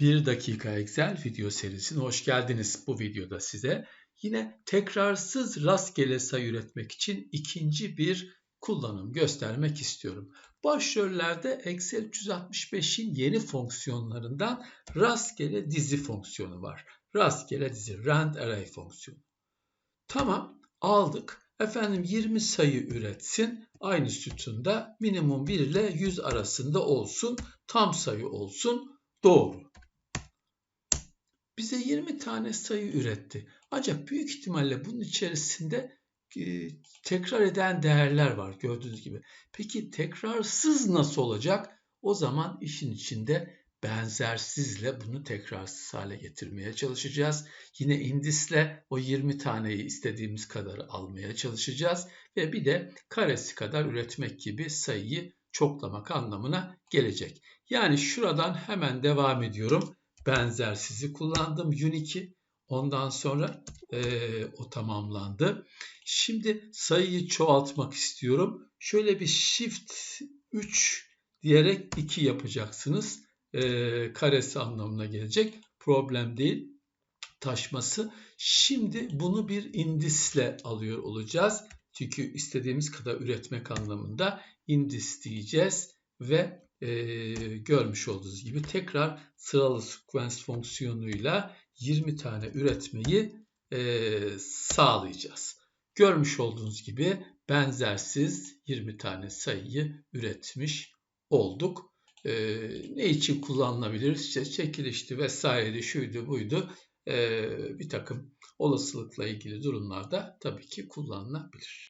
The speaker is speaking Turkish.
1 dakika Excel video serisine hoş geldiniz. Bu videoda size yine tekrarsız rastgele sayı üretmek için ikinci bir kullanım göstermek istiyorum. Başrollerde Excel 365'in yeni fonksiyonlarından rastgele dizi fonksiyonu var. Rastgele dizi, rand array fonksiyonu. Tamam aldık. Efendim 20 sayı üretsin. Aynı sütunda minimum 1 ile 100 arasında olsun. Tam sayı olsun. Doğru bize 20 tane sayı üretti. Ancak büyük ihtimalle bunun içerisinde e, tekrar eden değerler var gördüğünüz gibi. Peki tekrarsız nasıl olacak? O zaman işin içinde benzersizle bunu tekrarsız hale getirmeye çalışacağız. Yine indisle o 20 taneyi istediğimiz kadar almaya çalışacağız ve bir de karesi kadar üretmek gibi sayıyı çoklamak anlamına gelecek. Yani şuradan hemen devam ediyorum benzersizi kullandım Unique'i. Ondan sonra e, o tamamlandı. Şimdi sayıyı çoğaltmak istiyorum. Şöyle bir Shift 3 diyerek 2 yapacaksınız. E, karesi anlamına gelecek. Problem değil. Taşması. Şimdi bunu bir indisle alıyor olacağız. Çünkü istediğimiz kadar üretmek anlamında indis diyeceğiz ve e, görmüş olduğunuz gibi tekrar sıralı sequence fonksiyonuyla 20 tane üretmeyi e, sağlayacağız. Görmüş olduğunuz gibi benzersiz 20 tane sayıyı üretmiş olduk. E, ne için kullanılabilir? İşte çekilişti vesaireydi, şuydu buydu. E, bir takım olasılıkla ilgili durumlarda tabii ki kullanılabilir.